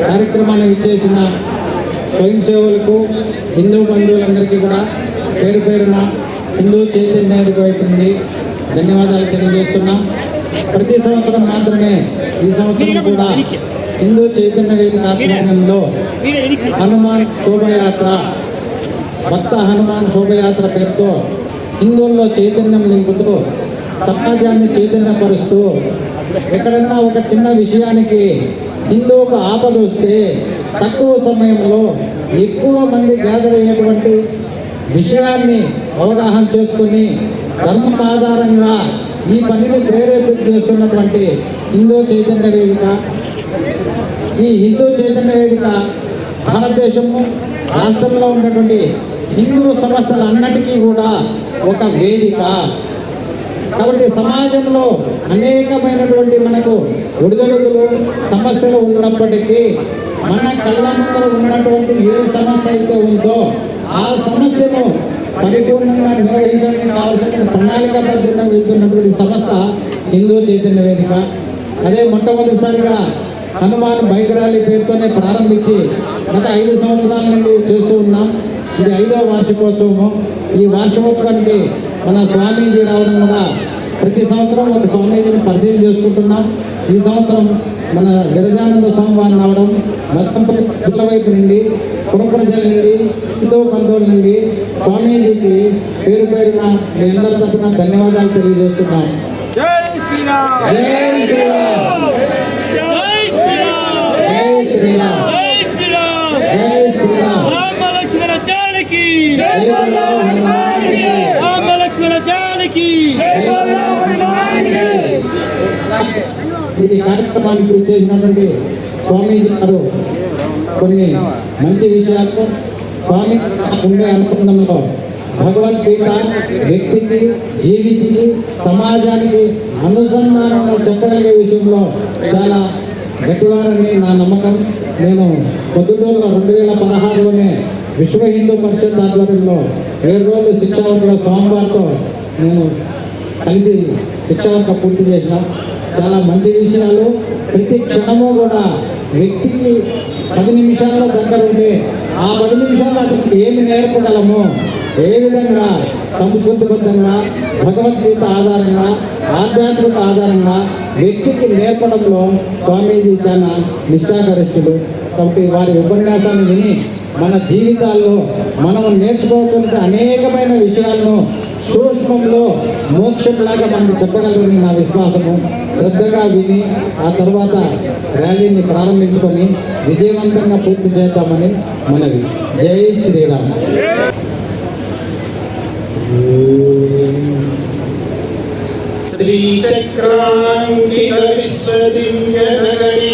కార్యక్రమాన్ని ఇచ్చేసిన స్వయం సేవలకు హిందూ బంధువులందరికీ కూడా పేరు పేరున హిందూ చైతన్య వైపు నుండి ధన్యవాదాలు తెలియజేస్తున్నా. ప్రతి సంవత్సరం మాత్రమే ఈ సంవత్సరం కూడా హిందూ చైతన్య వేదిక ఆధ్వర్యంలో హనుమాన్ శోభయాత్ర భక్త హనుమాన్ శోభయాత్ర పేరుతో హిందువుల్లో చైతన్యం నింపుతూ సమాజాన్ని చైతన్యపరుస్తూ ఎక్కడన్నా ఒక చిన్న విషయానికి హిందువుకు ఆపద వస్తే తక్కువ సమయంలో ఎక్కువ మంది గ్యాదర్ అయినటువంటి విషయాన్ని అవగాహన చేసుకుని ధర్మం ఆధారంగా ఈ పనిని ప్రేరేపిత చేస్తున్నటువంటి హిందూ చైతన్య వేదిక ఈ హిందూ చైతన్య వేదిక భారతదేశము రాష్ట్రంలో ఉన్నటువంటి హిందూ సంస్థలన్నిటికీ కూడా ఒక వేదిక. కాబట్టి సమాజంలో అనేకమైనటువంటి మనకు ఒడిదొడుకులు సమస్యలు ఉన్నప్పటికీ మన కళ్ళ ముందర ఉన్నటువంటి ఏ సమస్య అయితే ఉందో ఆ సమస్యను పరిపూర్ణంగా నిర్వహించడానికి కావాల్సిన ప్రణాళికాబద్ధంగా వెళ్తున్నటువంటి సంస్థ హిందూ చైతన్య వేదిక. అదే మొట్టమొదటిసారిగా హనుమాన్ బైక్ ర్యాలీ పేరుతోనే ప్రారంభించి గత ఐదు సంవత్సరాల నుండి చేస్తూ ఉన్నాం. ఇది ఐదవ వార్షికోత్సవము. ఈ వార్షికోత్సవానికి మన స్వామీజీ రావడం కూడా ప్రతి సంవత్సరం ఒక స్వామీజీని పరిచయం చేసుకుంటున్నాం. ఈ సంవత్సరం మన గిరిజానంద స్వామివారిని రావడం మొత్తం జిల్లా వైపు నుండి పుర ప్రజల నుండి హిందూ బంధువుల నుండి స్వామీజీకి పేరు పేరున మీ అందరి తరపున ధన్యవాదాలు తెలియజేస్తున్నాం. జై శ్రీరామ్! జై శ్రీరామ్! జై శ్రీరామ్! జై శ్రీరామ్! జై శ్రీరామ్! జై శ్రీరామ్! జానకి ఈ కార్యక్రమానికి చేసినటువంటి స్వామీజీ గారు కొన్ని మంచి విషయాలు. స్వామి ఉండే అనుబంధంలో భగవద్గీత వ్యక్తికి జీవితికి సమాజానికి అనుసంధానంగా చెప్పగలిగే విషయంలో చాలా గట్టివారని నా నమ్మకం. నేను పొద్దుటూరులో రెండు వేల పదహారులోనే విశ్వ హిందూ పరిషత్ ఆధ్వర్యంలో ఏడు రోజులు శిక్షావంతుల స్వామివారితో నేను కలిసి శిక్షణ పూర్తి చేసిన చాలా మంచి విషయాలు. ప్రతి క్షణము కూడా వ్యక్తికి పది నిమిషాల్లో దగ్గర ఉంటే ఆ పది నిమిషాల్లో అతనికి ఏమి నేర్పగలము? ఏ విధంగా సంస్కృతిబద్ధంగా భగవద్గీత ఆధారంగా ఆధ్యాత్మిక ఆధారంగా వ్యక్తికి నేర్పడంలో స్వామీజీ చాలా నిష్ఠాగరిష్ఠుడు కాబట్టి వారి ఉపన్యాసాన్ని విని మన జీవితాల్లో మనం నేర్చుకోవాల్సిన అనేకమైన విషయాలను సూక్ష్మంలో మోక్షంలాగా మనకు చెప్పగలరని నా విశ్వాసము శ్రద్ధగా విని ఆ తర్వాత ర్యాలీని ప్రారంభించుకొని విజయవంతంగా పూర్తి చేద్దామని మనవి జై శ్రీరామ్ श्रीचक्राङ्कित विश्वदिव्यनगरी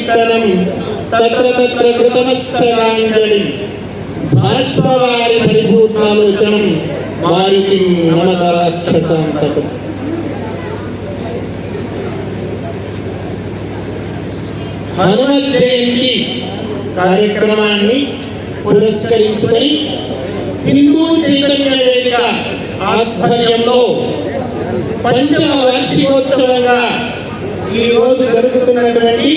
కీర్తనం తత్ర తత్ర కృతమస్తవాంజలి బాష్పవారి పరిపూర్ణాలోచనం వారికి నమతరాక్షసాంతకం హనుమత్ జయంతి కార్యక్రమాన్ని పురస్కరించుకొని హిందూ చైతన్య వేదిక ఆధ్వర్యంలో పంచమ వార్షికోత్సవంగా ఈరోజు జరుగుతున్నటువంటి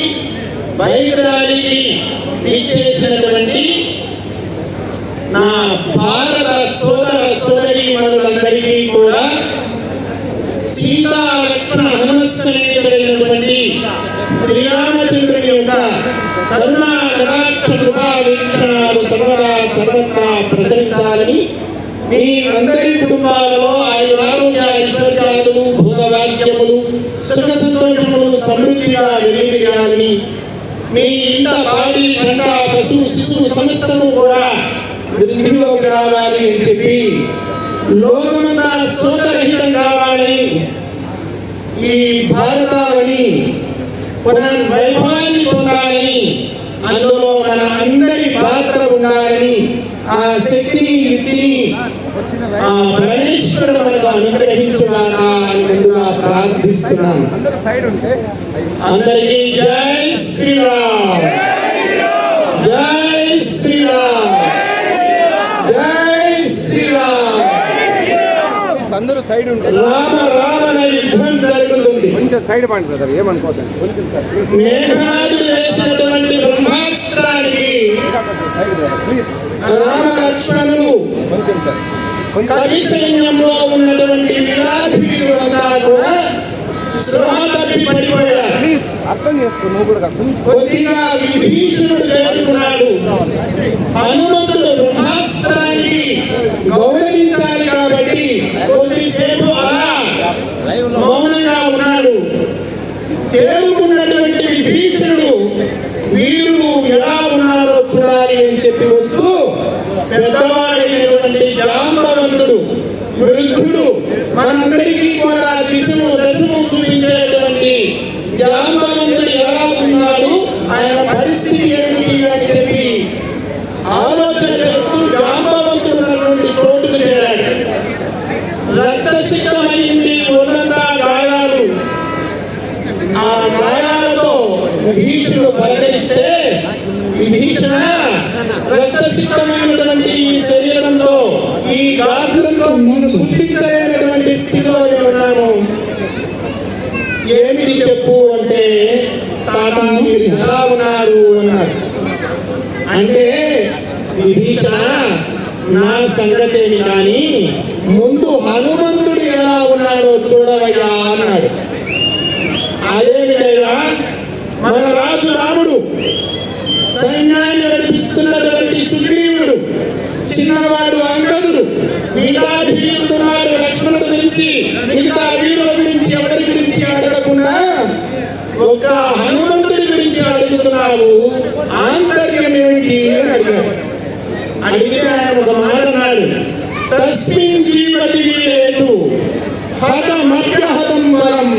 బైక్ ర్యాలీకి ఇచ్చేసినటువంటి నా భారత సోదర సోదరి మనులందరికీ కూడా సీతా లక్ష్మణ హనుమస్సమేతుడైనటువంటి శ్రీరామచంద్రుని యొక్క కరుణా కటాక్ష కృపా వీక్షణాలు సర్వదా సర్వత్రా ప్రచరించాలని మీ అందరి కుటుంబాలలో ఆయురారోగ్య ఐశ్వర్యాదులు భోగవాక్యములు సుఖ సంతోషములు సమృద్ధిగా వెలిగియాలని మీ ఇంట పాడి గంట పశువు శిశువు సమస్తము కూడా వృద్ధిలోకి రావాలి అని చెప్పి లోకమంతా శోకరహితం కావాలని ఈ భారతావని పునర్ వైభవాన్ని పొందాలని అందులో మన అందరి పాత్ర ఉండాలని శక్తిని యుక్తిని ఆ పరమేశ్వరుడు మనకు అనుగ్రహించుగాక అని ముందుగా ప్రార్థిస్తున్నాం. అందరికీ జై శ్రీరామ్. జై శ్రీరామ్. జై శ్రీరామ్. అందరూ సైడ్ ఉంటే రామ రావణ యుద్ధం జరుగుతుంది. కొంచెం సైడ్ పండి బ్రదర్ కొంచెం ప్లీజ్ రామ లక్ష్మణులు కవి సైన్యంలో ఉన్నటువంటి వీరాధి వీరులంతా కూడా స్పృహ తప్పి పడిపోయారు. ప్లీజ్ అర్థం చేసుకో నువ్వు కూడా కొద్దిగా విభీషణుడు తేరుకున్నాడు హనుమంతుడు బ్రహ్మాస్త్రానికి గౌరవించాలి కాబట్టి కొద్దిసేపు అలా మౌనంగా ఉన్నాడు. తేరుకున్నటువంటి విభీషణుడు వీరు ఎలా ఉన్నారో చూడాలి అని చెప్పి వస్తూ పెద్దవాడైనటువంటి జాంబవంతుడు వృద్ధుడు మనందరికీ కూడా దిశను దశను చూపించేటువంటి జాంబ ఎలా ఉన్నాడు ఆయన పరిస్థితి ఏమిటి అని చెప్పి ఆలోచన చేస్తూ జాంబవంతుడు ఉన్నటువంటి చోటుకు చేరాడు రక్తసిక్తమైంది ఒళ్ళంతా గాయాలు ఆ గాయాలతో విభీషణుడు పలకరిస్తే విభీషణ రక్తసిక్తమైనటువంటి ఈ శరీరంతో ఈ గాత్రంతో గుర్తించలేనటువంటి స్థితిలో నేను ఉన్నాను ఏమిటి చెప్పు అంటే తాత మీరు ఎలా ఉన్నారు అన్నారు. అంటే విభీషణ నా సంగతేమి కానీ ముందు హనుమంతుడు ఎలా ఉన్నాడో చూడవయ్యా అన్నాడు. అదేమిటయ్యా? మన రాజు రాముడు సైన్యాన్ని నడిపిస్తున్నటువంటి సుగ్రీవుడు చిన్నవాడు అంగదుడు మిగతా వీరుడు ఉన్నారు లక్ష్మణుడు గురించి మిగతా వీరుల గురించి ఎవరి గురించి అడగకుండా ఒక హనుమంతుడి గురించి అడుగుతున్నావు? ఆంతర్యం ఏమిటి అని అడిగాడు. అడిగితే ఆయన ఒక మాట అన్నాడు. తస్మిన్ జీవతి వీరేతు హత మధ్య హతం బలం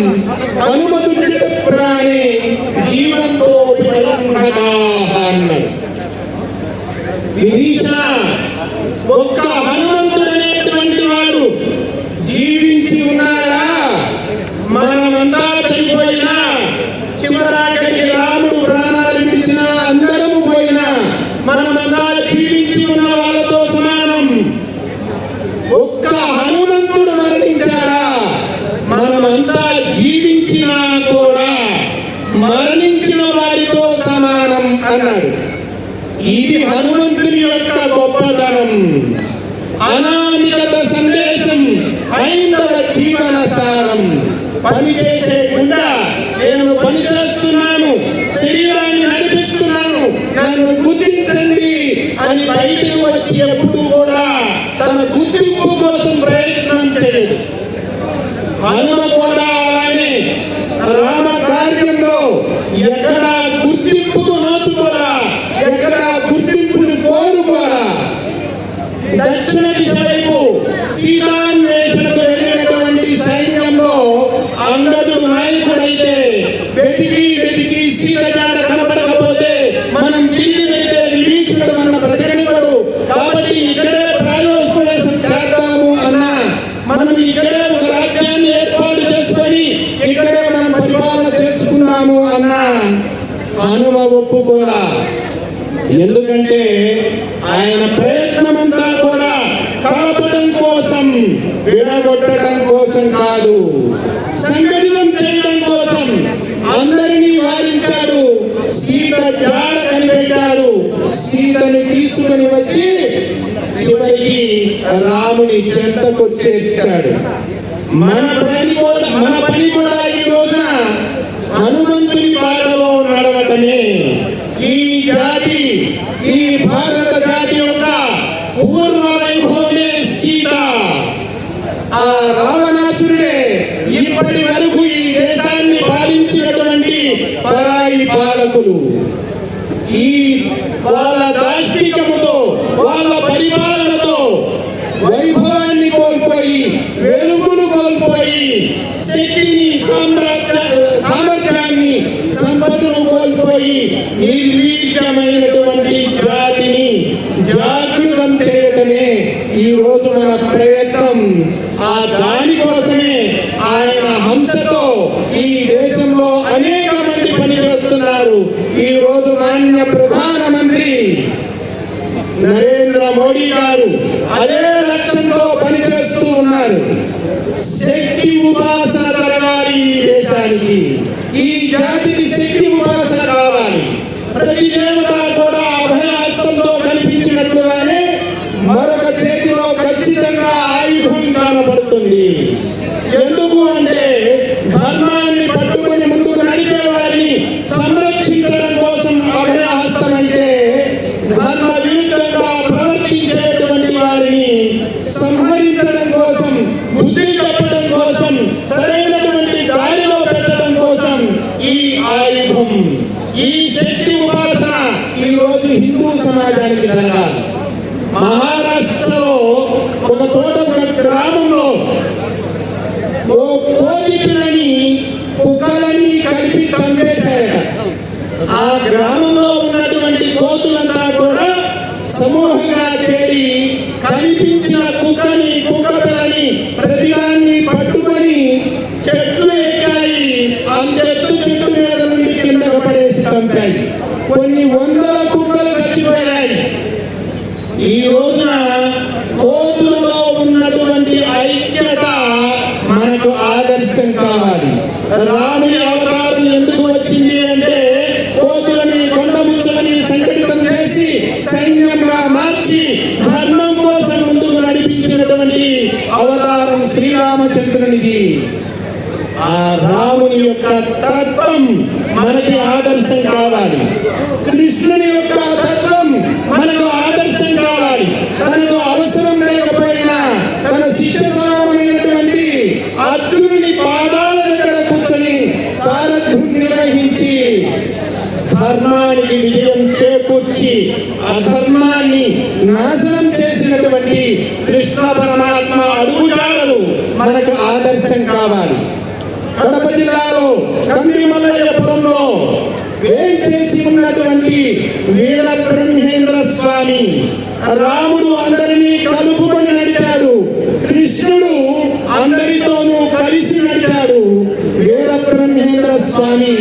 హనుమతుచిత ప్రాణే జీవంతో భయం హతా అన్నాడు విభీషణ ఒక్క హనుమంతుడు అనేటువంటి వాడు జీవించి ఉన్నాడా మనమంతా చనిపోయినా చివరాఖరికి రాముడు ప్రాణాలు విడిచినా అందరము పోయినా మనమంతా జీవించి ఉన్న వాళ్ళతో సమానం ఒక్క హనుమంతుడు మరణించాడా మనమంతా జీవించినా కూడా మరణించిన వారితో సమానం అన్నాడు ఇది హనుమంతుని యొక్క గొప్పతనం అనామికత సందేశం హైందవ జీవన సారం పని చేసే గుండ నేను పని చేస్తున్నాను శరీరాన్ని నడిపిస్తున్నాను నన్ను గుర్తించండి అని బయటకు వచ్చి ఎప్పుడు కూడా తన గుర్తింపు కోసం ప్రయత్నం చేయదు. హనుమ కూడా అలానే రామ కార్యంలో ఎక్కడ గుర్తింపుకు నోచుకోరా ఎక్కడ గుర్తింపుని కోరుకోరా. దక్షిణ దిశ వైపు సీతా వెళ్ళినటువంటి సైన్యంలో అంగదుడు నాయకుడైతే వెతికి వెతికి సీత జాడ కనపడకపోతే మనం తిరిగి వెళ్తే విభీషణుడు మన బ్రతకనివాడు కాబట్టి ఇక్కడే ప్రాయోపవేశం చేద్దాము అన్నా మనం ఇక్కడే ఒక రాజ్యాన్ని ఏర్పాటు చేసుకొని ఇక్కడే మనం పరిపాలన చేసుకుందాము అన్నా హనుమ ఒప్పుకోరా ఎందుకంటే ఆయన ప్రయత్నమంతా కూడా కలపడం కోసం విడగొట్టడం కోసం కాదు సంఘటితం చేయడం కోసం అందరినీ వారించాడు. సీత జాడ కనిపెట్టాడు. సీతని తీసుకుని వచ్చి చివరికి రాముని చెంతకు చేర్చాడు మన పని కూడా మన పని కూడా ఈ రోజున హనుమంతుని బాటలో నడవటమే ఈ జాతి ఈ భారత జాతి యొక్క పూర్వ వైభవమే సీత. ఆ రావణాసురుడే ఇప్పటి వరకు ఈ దేశాన్ని పాలించినటువంటి పరాయి పాలకులు. ఈ వాళ్ళ దాష్టికముతో వాళ్ళ పరిపాలనతో వైభవాన్ని కోల్పోయి వెలుగును కోల్పోయి శక్తిని సామ్రాజ్యాన్ని సంపదను కోల్పోయి నిర్వీర్యమైనటువంటి జాతిని జాగృతం చేయటమే ఈ రోజు మన ప్రయత్నం. ఆ దానికోసమే ఆయన హంసతో ఈ దేశంలో అనేక మంది పనిచేస్తున్నారు. ఈ రోజు మాన్య ప్రధానమంత్రి నరేంద్ర మోడీ గారు అదే లక్ష్యంతో పనిచేస్తూ ఉన్నారు. శక్తి ఉపాసన జరగాలి ఈ దేశానికి. ఈ జాతికి శక్తి ఉపాసన కావాలి. ప్రతి దేవత కూడా అభయాస్తంతో కనిపించినట్లుగానే మరొక చేతిలో ఖచ్చితంగా ఆయుధం కనబడుతుంది. ఎందుకు అంటే ధర్మాన్ని పట్టుకొని ముందుకు నడిచే వారిని సంరక్షించడం కోసం అభయహస్తం అంటే ధర్మ విరుద్ధంగా ప్రవర్తించేటువంటి వారిని సంహరించడం కోసం బుద్ధి చెప్పడం కోసం సరైనటువంటి దారిలో పెట్టడం కోసం ఈ ఆయుధం ఈ శక్తి ఉపాసన ఈ రోజు హిందూ సమాజానికి జరగాలి మహారాష్ట్రలో ఒక చోట ఒక గ్రామంలో ఓ కోటి పిల్లని కుక్కలన్నీ కలిపి చంపేశాయట ఆ గ్రామంలో ఉన్నటువంటి కోతులంతా కూడా సమూహంగా చేరి కనిపించిన కుక్కని కుక్క పిల్లని ప్రతిదాన్ని పట్టుకొని చెట్లు ఎక్కాయి అంతెత్తు చెట్టు మీద నుండి కిందకు పడేసి చంపాయి కొన్ని వందల కుక్కలు చచ్చిపోయాయి ఈ రోజున కోతులలో ఉన్నటువంటి ఐక్యత మనకు ఆదర్శం కావాలి రాముని అవతారం ఎందుకు వచ్చింది అంటే కోతులని కొండముచ్చలని సంఘటితం చేసి సైన్యంగా మార్చి ధర్మం కోసం ముందుకు నడిపించినటువంటి అవతారం శ్రీరామచంద్రునికి ఆ రాముని యొక్క తత్వం మనకి ఆదర్శం కావాలి. కృష్ణుని యొక్క తత్వం మనకు ఆదర్శం కావాలి. తనకు అవసరం లేకపోయినా తన శిష్య సమానమైనటువంటి అర్జునుని పాదాల దగ్గర కూర్చొని సారథ్యం నిర్వహించి ధర్మానికి విజయం చేకూర్చి అధర్మాన్ని నాశనం చేసినటువంటి కృష్ణ పరమాత్మ అడుగుజాడలు మనకు ఆదర్శం కావాలి. కడప జిల్లాలో కందిమల్లయ్యపురంలో వేంచేసి ఉన్నటువంటి వీర బ్రహ్మేంద్ర స్వామి. రాముడు అందరినీ కలుపుకొని నడిచాడు. కృష్ణుడు అందరితోనూ కలిసి నడిచాడు. వీర బ్రహ్మేంద్ర స్వామి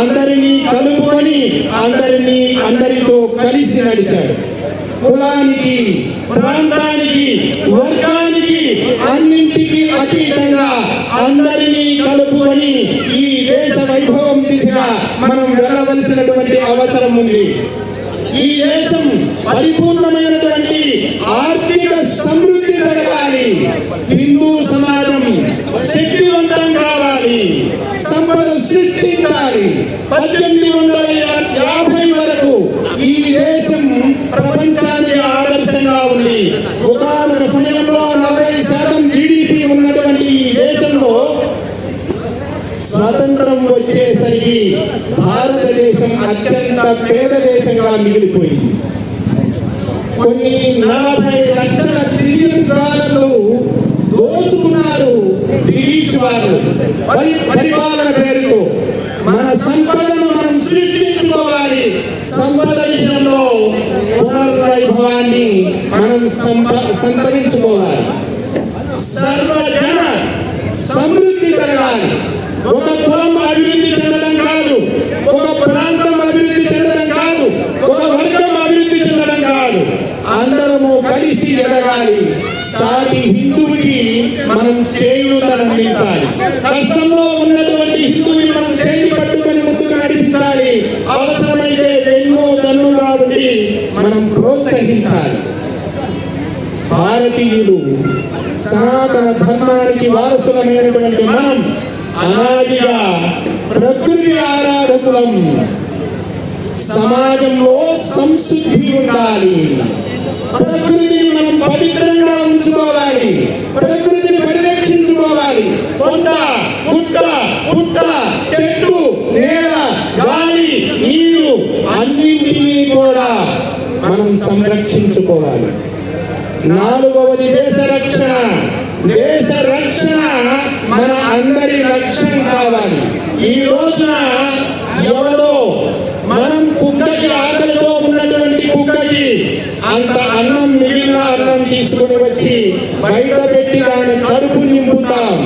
అందరినీ కలుపుకొని అందరినీ అందరితో కలిసి నడిచాడు. కులానికి ప్రాంతానికి వర్గానికి అన్నింటికి అతీతంగా అందరినీ కలుపుకొని ఈ దేశ వైభవం దిశగా మనం వెళ్ళవలసినటువంటి అవసరం ఉంది. ఈ దేశం పరిపూర్ణమైనటువంటి ఆర్థిక సమృద్ధి జరగాలి. హిందూ సమాజం శక్తివంతం కావాలి. సంపద సృష్టించాలి. పద్దెనిమిది వందల యాభై వరకు ఈ దేశం ప్రపంచానికి ఆదర్శంగా ఉంది ఒకనొక సమయంలో నలభై శాతం జీడిపి ఉన్నటువంటి ఈ దేశంలో స్వాతంత్రం వచ్చేసరికి భారతదేశం అత్యంత పేద దేశంగా మిగిలిపోయింది. కొన్ని నలభై లక్షల ట్రిలియన్ డాలర్లు దోచుకున్నారు బ్రిటిష్ వారు. పరిపాలన పేరుతో మన సంపదను మనం సృష్టించుకోవాలి. సంపద విషయంలో పునర్వైభవాన్ని మనం సంప సంతరించుకోవాలి. సర్వజన సమృద్ధి పెరగాలి. ఒక కులం అభివృద్ధి చెందడం కాదు. ఒక ప్రాంతం అభివృద్ధి చెందడం కాదు. ఒక వర్గం అభివృద్ధి చెందడం కాదు. అందరము కలిసి ఎదగాలి. సాటి హిందువుకి మనం చేయూతనందించాలి కష్టంలో ఉన్నటువంటి హిందువుని మనం చేయి పట్టుకొని ముందుకు నడిపించాలి. అవసరమైతే ఎన్నో దన్నుగా ఉండి మనం ప్రోత్సహించాలి. భారతీయులు సనాతన ధర్మానికి వారసులమైనటువంటి మనం అనాదిగా ప్రకృతి ఆరాధకులం సమాజంలో సంశుద్ధి ఉండాలి. ప్రకృతిని మనం పవిత్రంగా ఉంచుకోవాలి. ప్రకృతిని పరిరక్షించుకోవాలి. కొండ గుట్ట పుట్ట చెట్టు నేల గాలి నీరు అన్నింటినీ కూడా మనం సంరక్షించుకోవాలి. నాలుగవది దేశ రక్షణ దేశ రక్షణ మన అందరి లక్ష్యం కావాలి. ఈ రోజున ఎవడో మనం కుక్కకి ఆకలితో ఉన్నటువంటి కుక్కకి అంత అన్నం మిగిలిన అన్నం తీసుకుని వచ్చి బయట పెట్టి దాని కడుపు నింపుతాం.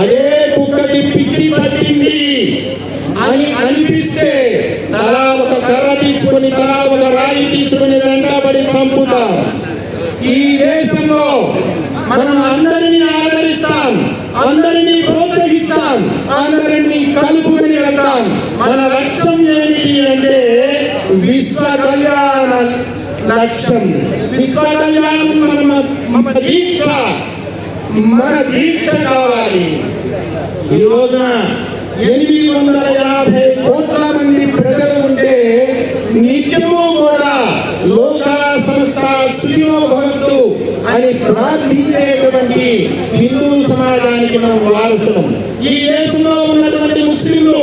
అదే కుక్కకి పిచ్చి పట్టింది అని అనిపిస్తే తలా ఒక కర్ర తీసుకుని తలా ఒక రాయి తీసుకుని వెంటబడి చంపుతాం. ఈ దేశంలో మనం అందరినీ ఆదరిస్తాం. అందరినీ ప్రోత్సహిస్తాం. అందరినీ కలుపుకుని వెళ్తాం. మన లక్ష్యం ఏమిటి అంటే విశ్వ కళ్యాణ లక్ష్యం. విశ్వ కళ్యాణం మన మన దీక్ష. మన దీక్ష కావాలి. ఈ రోజున ఎనిమిది వందల యాభై కోట్ల మంది ప్రజలు ఉంటే నిత్యము కూడా లోక సంస్థ సుఖినో భవంతు అని ప్రార్థించేటువంటి హిందూ సమాజానికి మనం వారసులం. ఈ దేశంలో ఉన్నటువంటి ముస్లింలు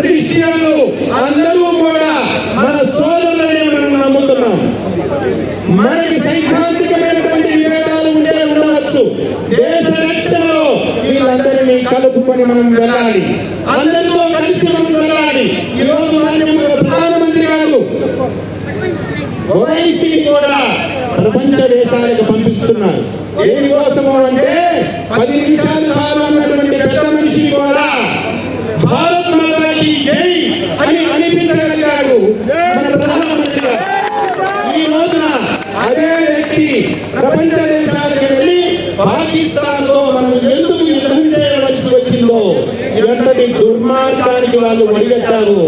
క్రిస్టియన్లు అందరూ కూడా మన సోదరులనే మనం నమ్ముతున్నాం. మనకి సైద్ధాంతికమైనటువంటి కలుపుకొని మనం వెళ్ళాలి. అందరితో కలిసి మనం వెళ్ళాలి. ఈ రోజు మాన్యముగా ప్రధానమంత్రి గారు. ఓవైసీని కూడా ప్రపంచ దేశాలకు పంపిస్తున్నారు. దేనికోసము అంటే పది నిమిషాలు చాలు అన్నటువంటి పెద్ద మనిషిని కూడా భారత్ మాతాకి జై అని అనిపించగలిగాడు మన ప్రధానమంత్రి గారు. ఈ రోజున అదే వ్యక్తి ప్రపంచ దుర్మార్గానికి వాళ్ళు ఒడిగట్టారు.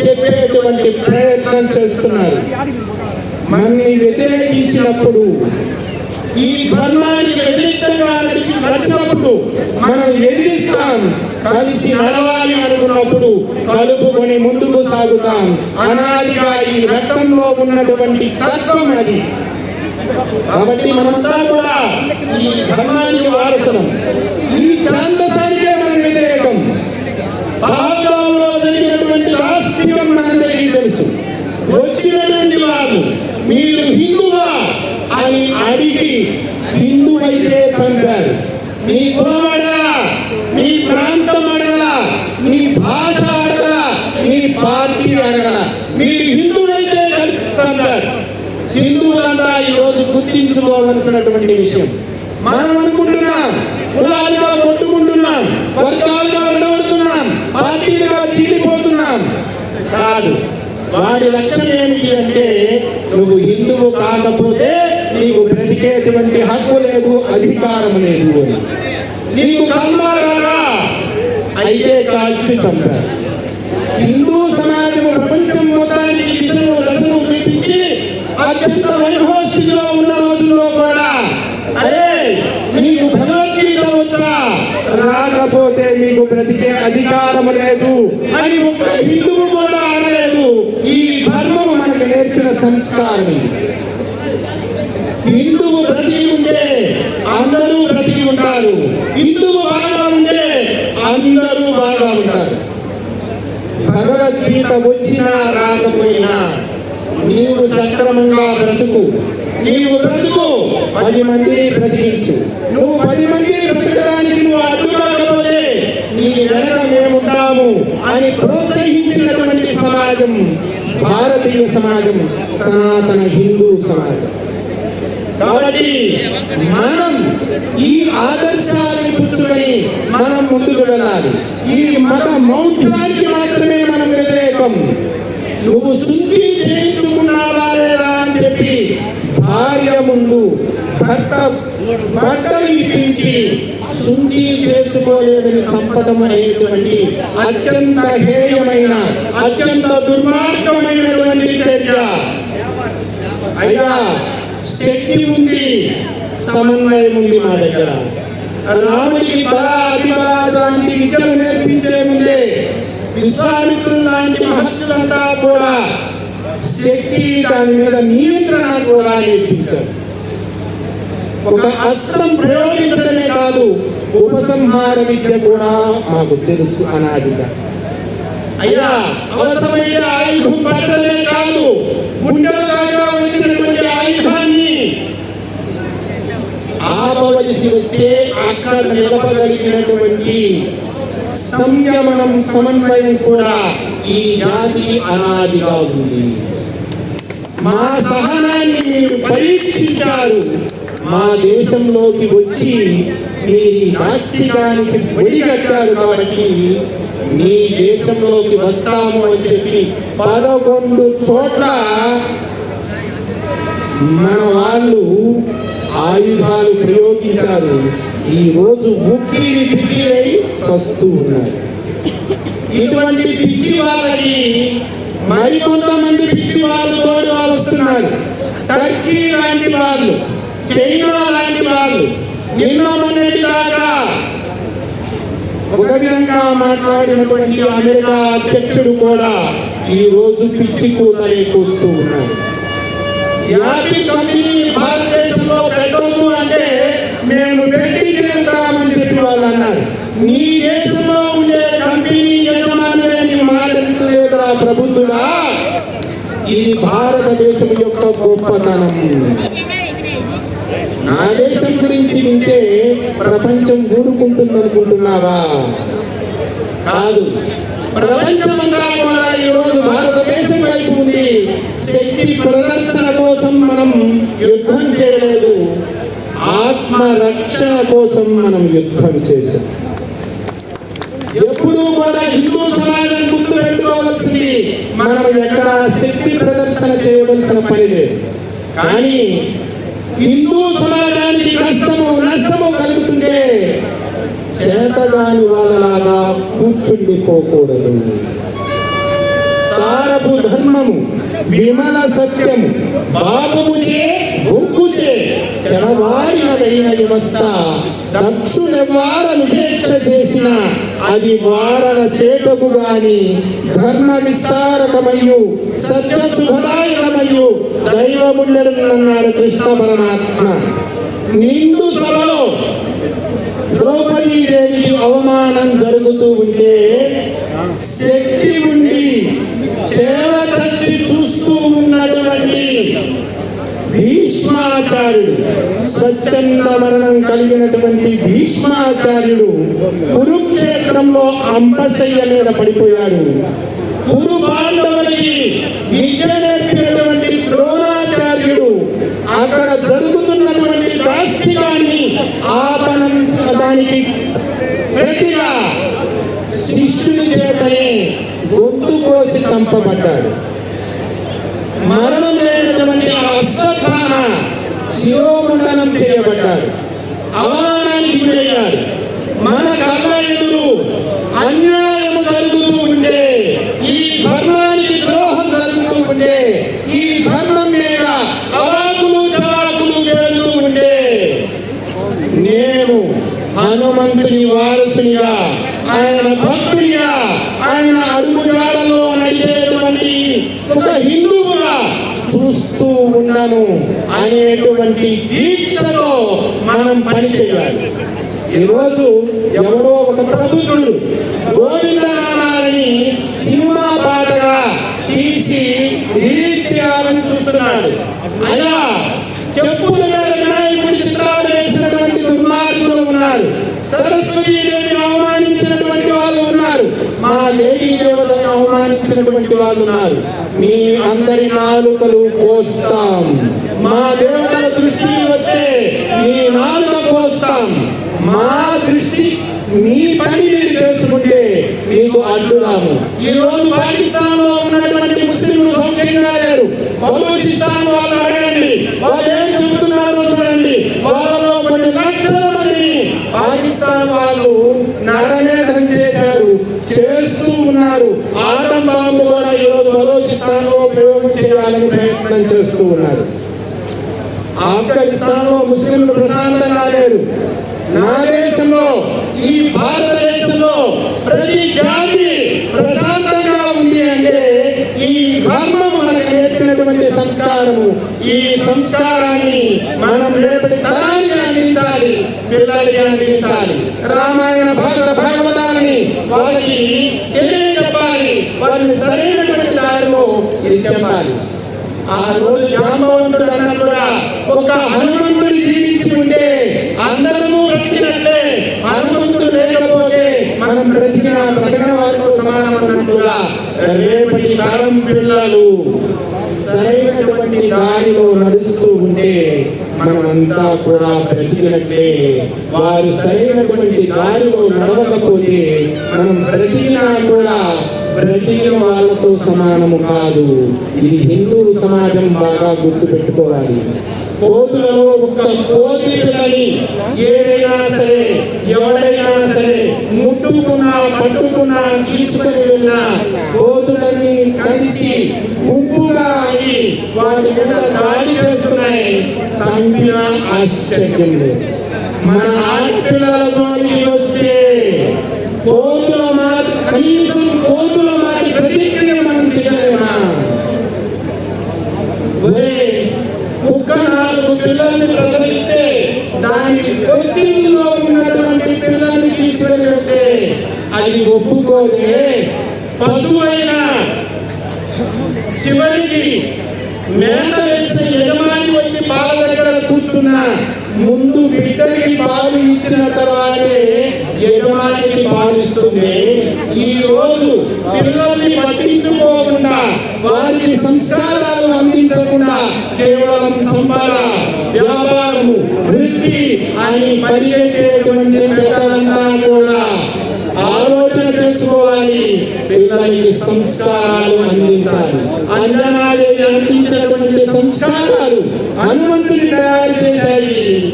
చెప్పేటువంటి ప్రయత్నం చేస్తున్నారు. మనల్ని వ్యతిరేకించినప్పుడు ఈ ధర్మానికి వ్యతిరేకంగా నడిచినప్పుడు మనం ఎదిరిస్తాం. కలిసి నడవాలి అనుకున్నప్పుడు కలుపుకొని ముందుకు సాగుతాం. అనాదిగా ఈ రక్తంలో ఉన్నటువంటి తత్వం అది. కాబట్టి మనమంతా కూడా ఈ ధర్మానికి వారసనం ఈ ఛాందసానికే మనం వ్యతిరేకం. జరిగినటువంటి రాష్ట్రీయం మనందరికీ తెలుసు. వచ్చినటువంటి వాళ్ళు మీరు హిందువా అని అడిగి హిందూ అయితే చంపారు. నీ కులం అడగల నీ ప్రాంతం అడగల నీ భాష అడగల నీ పార్టీ అడగల మీరు హిందువులైతే చంపారు. హిందువులంతా ఈ రోజు గుర్తించుకోవలసినటువంటి విషయం. మనం అనుకుంటున్నాం కులాలుగా కొట్టుకుంటున్నాం వర్గాలుగా విడబడుతున్నాం పార్టీలుగా చీలిపోతున్నాం కాదు. వాడి లక్ష్యం ఏమిటి అంటే నువ్వు హిందువు కాకపోతే నీకు బ్రతికేటువంటి హక్కు లేదు అధికారం లేదు అని. నీకు కమ్మారాగా అయితే కాల్చి చంపారు హిందూ సమాజము ప్రపంచం మొత్తానికి దిశను దశను చూపించి అత్యంత వైభవ స్థితిలో ఉన్న రోజు కూడా అరే మీకు భగవద్గీత వచ్చా రాకపోతే మీకు బ్రతికే అధికారం లేదు. అని ఒక్క హిందువు కూడా అనలేదు. ఈ ధర్మము మనకు నేర్పిన సంస్కారం హిందువు బ్రతికి ఉంటే అందరూ బ్రతికి ఉంటారు. హిందువు బాగా ఉంటే అందరూ బాగా ఉంటారు. భగవద్గీత వచ్చినా రాకపోయినా నీవు సక్రమంగా బ్రతుకు. నీవు బ్రతుకు. పది మందిని బ్రతికించు. నువ్వు పది మందిని బ్రతకడానికి నువ్వు అడ్డుగా నీ వెనక మేముంటాము అని ప్రోత్సహించినటువంటి సమాజం భారతీయ సమాజం సనాతన హిందూ సమాజం. కాబట్టి మనం ఈ ఆదర్శాన్ని పుచ్చుకొని మనం ముందుకు వెళ్ళాలి. ఈ మత మౌఢ్యానికి మాత్రమే మనం వ్యతిరేకం. నువ్వు శుద్ధి చేయించుకున్నావా లేదా అని చెప్పి భార్య ముందు భర్త బట్టలు ఇప్పించి శుద్ధి చేసుకోలేదని చంపటం అనేటువంటి అత్యంత హేయమైన అత్యంత దుర్మార్గమైనటువంటి చర్య. అయ్యా శక్తి ఉంది సమన్వయం ఉంది మా దగ్గర. రాముడికి బల అతి లాంటి విద్యలు నేర్పించే ముందే విశ్వామిత్రులు లాంటి మహర్షులంతా కూడా శక్తి దాని మీద నియంత్రణ కూడా నేర్పించారు. ఒక అస్త్రం ప్రయోగించడమే కాదు ఉపసంహార విద్య కూడా మాకు తెలుసు అనాదిగా. అయ్యా అవసరమైన ఆయుధం పట్టడమే కాదు గుండెల వచ్చినటువంటి ఆయుధాన్ని ఆపవలసి వస్తే అక్కడ నిలపగలిగినటువంటి సంయమనం సమన్వయం కూడా ఈ జాతికి అనాదిగా ఉంది. మా సహనాన్ని మీరు పరీక్షించారు. మా దేశంలోకి వచ్చి మీరు ఈ నాస్తికానికి ఒడిగట్టారు కాబట్టి మీ దేశంలోకి వస్తాము అని చెప్పి పదకొండు చోట్ల మన వాళ్ళు ఆయుధాలు ప్రయోగించారు. ఈ రోజు ఉక్కిరి పిక్కిరై చస్తూ ఉన్నారు. ఇటువంటి పిచ్చి వాళ్ళకి మరికొంతమంది పిచ్చి వాళ్ళు తోడు వాళ్ళు వస్తున్నారు. టర్కీ లాంటి వాళ్ళు చైనా లాంటి వాళ్ళు. నిన్న మొన్నటి దాకా ఒక విధంగా మాట్లాడినటువంటి అమెరికా అధ్యక్షుడు కూడా ఈ రోజు పిచ్చి కూతలే కూస్తూ ఉన్నారు. యాపిల్ కంపెనీని భారతదేశంలో పెట్టొద్దు అంటే మేము పెట్టి చేస్తామని చెప్పి వాళ్ళు అన్నారు. నీ దేశంలో ఉండే కంపెనీ యజమానులే నీ మాట ప్రభుత్వుడా. ఇది భారతదేశం యొక్క గొప్పతనం. నా దేశం గురించి వింటే ప్రపంచం ఊరుకుంటుందనుకుంటున్నావా? కాదు. ప్రపంచమంతా కూడా ఈరోజు భారతదేశం వైపు ఉంది. శక్తి ప్రదర్శన కోసం మనం యుద్ధం చేయలేదు. ఆత్మరక్షణ కోసం మనం యుద్ధం చేశాం. ఎప్పుడూ కూడా హిందూ సమాజం గుర్తు పెట్టుకోవాల్సింది మనం ఎక్కడ శక్తి ప్రదర్శన చేయవలసిన పని లేదు. కానీ హిందూ సమాజానికి కష్టము నష్టము కలుగుతుంటే చేతగాని వాళ్ళలాగా కూర్చుండిపోకూడదు. సారపు ధర్మము విమల సత్యము బాబుముచే బొంకుచే చెడవారినదైన వ్యవస్థ దక్షుడెవ్వారను దీక్ష చేసిన అది వారల చేతకు గాని ధర్మ విస్తారకమయ్యు సత్య శుభదాయకమయ్యు దైవముండడన్నాడు కృష్ణ పరమాత్మ. నిండు సభలో ద్రౌపదీదేవికి అవమానం జరుగుతూ ఉంటే శక్తి ఉండి సేవ చచ్చి చూస్తూ ఉన్నటువంటి భీష్మాచార్యుడు స్వచ్ఛంద మరణం కలిగినటువంటి భీష్మాచార్యుడు కురుక్షేత్రంలో అంపశయ్య మీద పడిపోయాడు. కురు పాండవులకి విద్య నేర్పినటువంటి ద్రోణాచార్యుడు అక్కడ జరుగుతున్న దాస్తికాన్ని ఆపనం దానికి ప్రతిగా శిష్యుని చేతనే గొంతు కోసి చంపబడ్డాడు. మరణం లేనటువంటి అశ్వత్థాన అశ్వత్థామ శిరోముండనం చేయబడ్డాడు. అవమానానికి గురయ్యాడు. మన కళ్ళ ఎదురు అన్యాయము జరుగుతూ ఉంటే ఈ ధర్మ ద్రోహం జరుగుతూ ఉంటే ఈ ధర్మం మీద అవాకులు చవాకులు పేరుతూ ఉంటే నేను హనుమంతుని వారసునిగా ఆయన భక్తునిగా ఆయన అడుగుజాడల్లో నడిచేటువంటి ఒక హిందువుగా చూస్తూ ఉన్నాను అనేటువంటి దీక్షతో మనం పనిచేయాలి ఈరోజు ఎవరో ఒక ప్రబుద్ధుడు గోవిందనామాలని సినిమా పాటగా తీసి రిలీజ్ చేయాలని చూస్తున్నాడు. అలా చెప్పుల మీద వినాయకుడి చిత్రాలు వేసినటువంటి దుర్మార్గులు ఉన్నారు. సరస్వతీ దేవిని అవమానించినటువంటి వాళ్ళు ఉన్నారు. మా దేవీ దేవతలను అవమానించినటువంటి వాళ్ళు ఉన్నారు. మీ అందరి నాలుకలు కోస్తాం. మా దేవతల దృష్టికి వస్తే మీ నాలుక కోస్తాం. మా దృష్టి మీ పని మీరు చేసుకుంటే మీకు అడ్డురాము. ఈ రోజు పాకిస్తాన్లో ఉన్నటువంటి ముస్లింలు సౌఖ్యంగా లేరు. బలూచిస్తాన్ వాళ్ళు అడగండి. వాళ్ళు ఏం చెబుతున్నారో చూడండి. వాళ్ళలో కొన్ని లక్షల మందిని పాకిస్తాన్ వాళ్ళు నరమేధం చేశారు. చేస్తూ ఉన్నారు. ఆటం బాంబు కూడా ఈ రోజు బలోచిస్తాన్లో ప్రయోగం చేయాలని ప్రయత్నం చేస్తూ ఉన్నారు. ఆఫ్ఘనిస్తాన్లో ముస్లింలు ప్రశాంతంగా లేరు. నా దేశంలో ఈ భారతదేశంలో ప్రతి జాతి ప్రశాంతంగా ఉంది అంటే ఈ ధర్మము మనకు నేర్పినటువంటి సంస్కారము. ఈ సంస్కారాన్ని మనం రేపటి తరానికి అందించాలి పిల్లలకి అందించాలి. రామాయణ భారత భాగవతాలని వాళ్ళకి తెలియజెప్పాలి. వాళ్ళని సరైనటువంటి దారిలో ఇది చెప్పాలి. ఆ రోజు జాంబవంతుడు అన్నట్టుగా ఒక హనుమంతుడు జీవించి ఉంటే అందరము బ్రతికినట్టే హనుమంతుడు లేకపోతే మనం బ్రతికిన బ్రతకని వారితో సమానం రేపటి తరం పిల్లలు సరైనటువంటి దారిలో నడుస్తూ ఉంటే మనమంతా కూడా బ్రతికినట్లే. వారు సరైనటువంటి దారిలో నడవకపోతే మనం బ్రతికినా కూడా బ్రతికిన వాళ్ళతో సమానము కాదు. ఇది హిందూ సమాజం బాగా గుర్తుపెట్టుకోవాలి. కోతులలో ఒక్క కోతి పిల్లని ఏదైనా సరే ఎవడైనా సరే ముట్టుకున్నా పట్టుకున్నా తీసుకుని వెళ్ళినా కోతులన్నీ కలిసి గుంపుగా అయి వాడి మీద దాడి చేస్తున్నాయి. చంపిన ఆశ్చర్యం లేదు. మన ఆడపిల్లల జోలికి వస్తే కోతుల మా కనీసం కోతుల మారి ప్రతిక్రియ మనం చేయలేమా ఒరే కుక్క నాలుగు పిల్లల్ని ప్రసవిస్తే దాని ఒత్తిడిలో ఉన్నటువంటి పిల్లల్ని తీసుకొని వెళ్తే అది ఒప్పుకోదే. పశువైన చివరికి మేత వేసే యజమాని వచ్చి పాల దగ్గర కూర్చున్నా ముందు బిడ్డకి పాలు ఇచ్చిన తర్వాతే యజమానికి పాలిస్తుంది ఈ రోజు పిల్లల్ని పట్టించుకోకుండా వారికి సంస్కారాలు అందించకుండా కేవలం సంపద వ్యాపారము వృత్తి అని పరిగెత్తేటువంటి పెద్దలంతా కూడా ఆలోచన చేసుకోవాలి. పిల్లలకి సంస్కారాలు అందించాలి. అంజనాదేవి అందించినటువంటి సంస్కారాలు హనుమంతుని తయారు చేశాయి.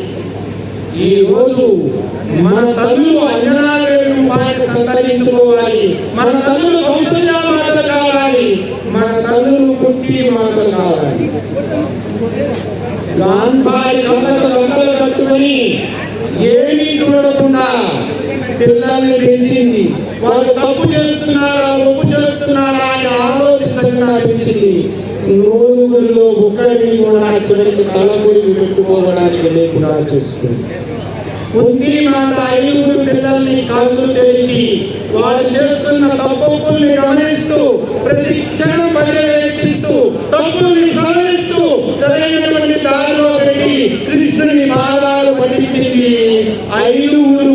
ఈ రోజు మన తల్లులు అంజనాదేవి ఉపాధిని సంతరించుకోవాలి. మన తల్లులు కౌశల్యాల మాత కావాలి. మన తల్లులు కుంటి మాటలు కావాలి. గాంధారి కళ్ళకు గంటలు కట్టుకొని ఏమీ చూడకుండా పిల్లల్ని పెంచింది. వాళ్ళు తప్పు చేస్తున్నారా ఒప్పు చేస్తున్నారా అని ఆలోచించకుండా పెంచింది. నూరుగురిలో ఒక్కరిని కూడా చివరికి తలకొరిగి పెట్టుకోవడానికి లేకుండా చేసుకుంది. కుంతి మాత ఐదుగురు పిల్లల్ని కళ్ళు తెరిచి వారు చేస్తున్న తప్పుల్ని గమనిస్తూ ప్రతి క్షణం పర్యవేక్షిస్తూ తప్పుల్ని సవరిస్తూ సరైనటువంటి దారిలో పెట్టి కృష్ణుని పాదాలు పట్టించింది ఐదుగురు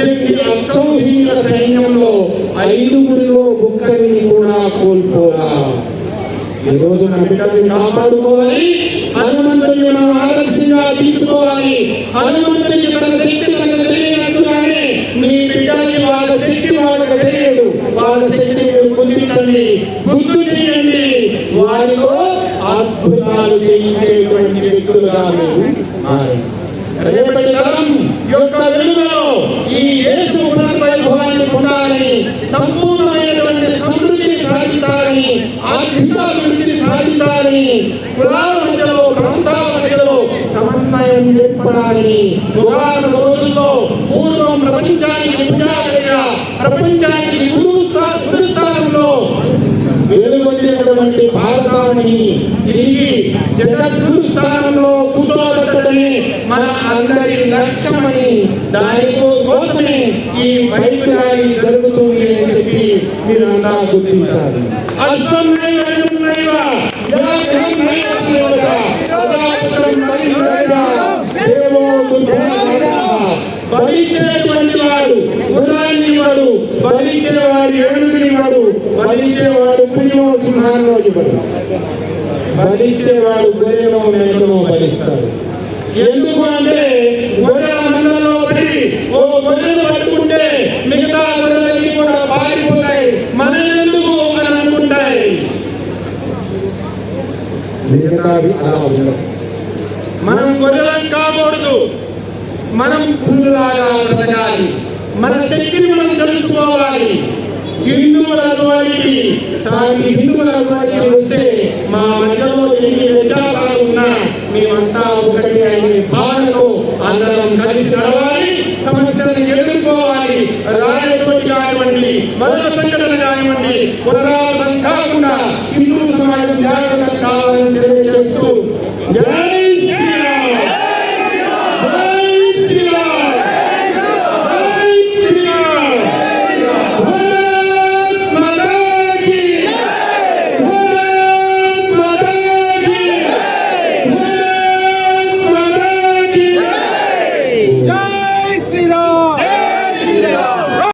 అంటే మీ అక్షౌహిణుల సైన్యంలో ఐదుగురిలో ఒక్కరిని కూడా కోల్పోరా. ఈ రోజు మన బిడ్డల్ని కాపాడుకోవాలి. హనుమంతుని మనం ఆదర్శంగా తీసుకోవాలి. హనుమంతునికి తన శక్తి మనకు తెలియనట్టుగానే మీ బిడ్డలకి వాళ్ళ శక్తి వాళ్ళకు తెలియదు వాళ్ళ శక్తిని మీరు గుర్తించండి. గుర్తు చేయండి. వారిలో అద్భుతాలు చేయించేటువంటి వ్యక్తులుగా మీరు మారండి. రేపటి తరం యొక్క వెలుగులో ఈ దేశం పునర్వైభవాన్ని పొందాలని సంపూర్ణమైనటువంటి సమృద్ధి సాధించాలని ఆర్థికాభివృద్ధి సాధించాలని కులాల మధ్యలో ప్రాంతాల మధ్యలో సమన్వయం ఏర్పడాలని ఒకనొక మన అందరి లక్ష్యమని దానికో కోసమే ఈ బైక్ ర్యాలీ జరుగుతుంది అని చెప్పి మీరంతా గుర్తించాలి అశ్వం నైవ నైవ వ్యాఘ్రం నైవ నైవ దేవో బలిచ్చేటువంటి వాడు గుర్రాన్ని ఇవ్వడు బలిచ్చేవాడు ఏనుగుని బలిచ్చేవాడు పులినో సింహాన్నో ఇవ్వడు. బలిచ్చేవాడు గొర్రెనో మేకనో బలిస్తాడు. ఎందుకు అంటే గొర్రెల మందల్లో పడి ఓ గొర్రెను పట్టుకుంటే మిగతా గొర్రెలన్నీ కూడా పారిపోతాయి. మనం ఎందుకు అని అనుకుంటాయి. మిగతావి అలా ఉండదు మనం గొర్రెలం కాకూడదు మనం పురులాగా బ్రతకాలి. మన శక్తిని మనం తెలుసుకోవాలి. హిందువుల జోలికి సాటి హిందువుల జోలికి వస్తే మా మధ్యలో ఎన్ని వ్యత్యాసాలు ఉన్నా మేమంతా ఒకటి అనే భావనతో అందరం కలిసి నడవాలి సమస్యను ఎదుర్కోవాలి. రాయచోటి కానివ్వండి మరొక సంఘటన కానివ్వండి పునరావృతం కాకుండా హిందూ సమాజం జాగ్రత్త కావాలని తెలియజేస్తూ